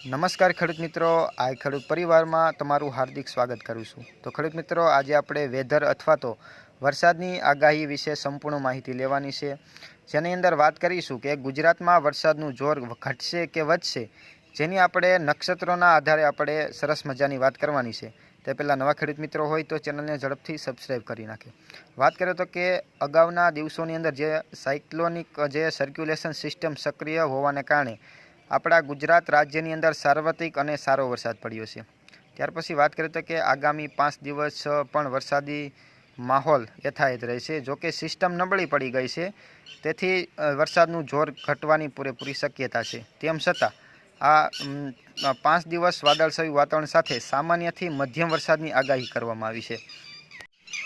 નમસ્કાર ખેડૂત મિત્રો. આ ખેડૂત પરિવારમાં તમારું હાર્દિક સ્વાગત કરું છું. તો ખેડૂત મિત્રો, આજે આપણે વેધર અથવા તો વરસાદની આગાહી વિશે સંપૂર્ણ માહિતી લેવાની છે. જેની અંદર વાત કરીશું કે ગુજરાતમાં વરસાદનું જોર ઘટશે કે વધશે, જેની આપણે નક્ષત્રોના આધારે આપણે સરસ મજાની વાત કરવાની છે. તે પહેલાં નવા ખેડૂત મિત્રો હોય તો ચેનલને ઝડપથી સબસ્ક્રાઈબ કરી નાખે. વાત કરીએ તો કે અગાઉના દિવસોની અંદર જે સાયક્લોનિક, જે સર્ક્યુલેશન સિસ્ટમ સક્રિય હોવાને કારણે આપણા ગુજરાત રાજ્યની અંદર સાર્વત્રિક અને સારો વરસાદ પડ્યો છે. ત્યાર પછી વાત કરીએ તો કે આગામી પાંચ દિવસ પણ વરસાદી માહોલ યથાયત રહેશે જોકે સિસ્ટમ નબળી પડી ગઈ છે. તેથી વરસાદનું જોર ઘટવાની પૂરેપૂરી શક્યતા છે. તેમ છતાં, આ પાંચ દિવસ વાદળછાયું વાતાવરણ સાથે સામાન્યથી મધ્યમ વરસાદની આગાહી કરવામાં આવી છે.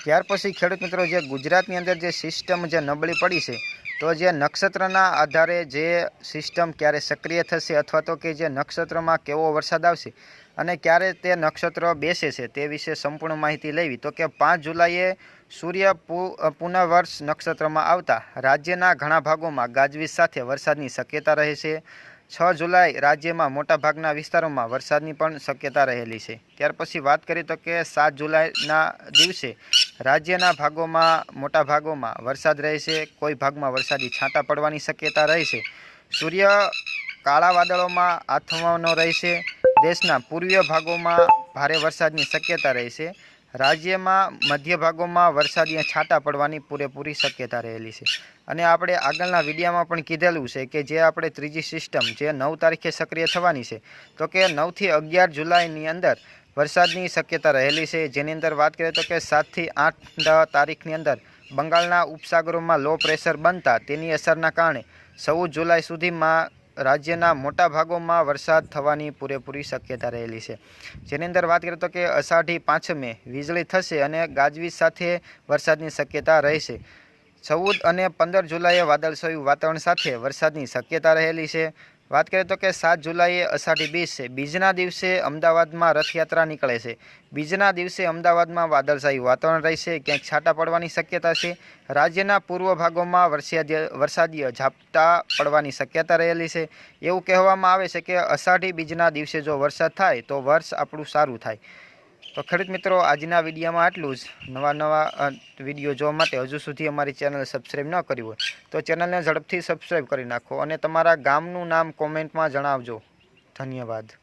ત્યાર પછી ખેડૂત મિત્રો, જે ગુજરાતની અંદર જે સિસ્ટમ જે નબળી પડી છે તો જે નક્ષત્રના આધારે જે સિસ્ટમ ક્યારે સક્રિય થશે અથવા તો કે જે નક્ષત્રમાં કેવો વરસાદ આવશે અને ક્યારે તે નક્ષત્ર બેસે છે તે વિશે સંપૂર્ણ માહિતી લેવી તો કે પાંચ જુલાઈએ સૂર્ય પુનઃવર્ષ નક્ષત્રમાં આવતા રાજ્યના ઘણા ભાગોમાં ગાજવીજ સાથે વરસાદની શક્યતા રહે છે. છ જુલાઈ રાજ્યમાં મોટાભાગના વિસ્તારોમાં વરસાદની પણ શક્યતા રહેલી છે. ત્યાર પછી વાત કરીએ તો કે સાત જુલાઈના દિવસે રાજ્યના ભાગોમાં મોટા ભાગોમાં વરસાદ રહેશે કોઈ ભાગમાં વરસાદી છાંટા પડવાની શક્યતા રહેશે સૂર્ય કાળા વાદળોમાં આથમવાનો રહેશે દેશના પૂર્વીય ભાગોમાં ભારે વરસાદની શક્યતા રહેશે રાજ્યમાં મધ્ય ભાગોમાં વરસાદી છાંટા પડવાની પૂરેપૂરી શક્યતા રહેલી છે. અને આપણે આગળના વિડીયામાં પણ કીધેલું છે કે જે આપણે ત્રીજી સિસ્ટમ જે નવ તારીખે સક્રિય થવાની છે, તો કે નવથી અગિયાર જુલાઈની અંદર વરસાદની શક્યતા રહેલી છે. જેની અંદર વાત કરીએ તો કે સાતથી આઠ તારીખની અંદર બંગાળના ઉપસાગરોમાં લો પ્રેશર બનતા તેની અસરના કારણે ચૌદ જુલાઈ સુધીમાં રાજ્યના મોટા ભાગોમાં વરસાદ થવાની પૂરેપૂરી શક્યતા રહેલી છે. જેની અંદર વાત કરીએ તો કે અષાઢી પાંચમે વીજળી થશે અને ગાજવીજ સાથે વરસાદની શક્યતા રહેશે. ચૌદ અને પંદર જુલાઈએ વાદળછાયું વાતાવરણ સાથે વરસાદની શક્યતા રહેલી છે. વાત કરીએ તો કે સાત જુલાઈએ અષાઢી બીજ છે. બીજના દિવસે અમદાવાદમાં રથયાત્રા નીકળે છે. બીજના દિવસે અમદાવાદમાં વાદળશાહી વાતાવરણ રહેશે. ક્યાંક છાંટા પડવાની શક્યતા છે. રાજ્યના પૂર્વ ભાગોમાં વરસાદી વરસાદીય ઝાપટા પડવાની શક્યતા રહેલી છે. એવું કહેવામાં આવે છે કે અષાઢી બીજના દિવસે જો વરસાદ થાય તો વર્ષ આપણું સારું થાય. તો ખેડૂત મિત્રો, આજના વિડીયોમાં આટલું જ. નવા નવા વીડિયો જોવા માટે હજુ સુધી અમારી ચેનલ સબસ્ક્રાઈબ ન કરી હોય તો ચેનલને ઝડપથી સબસ્ક્રાઈબ કરી નાખો અને તમારા ગામનું નામ કોમેન્ટમાં જણાવજો. ધન્યવાદ.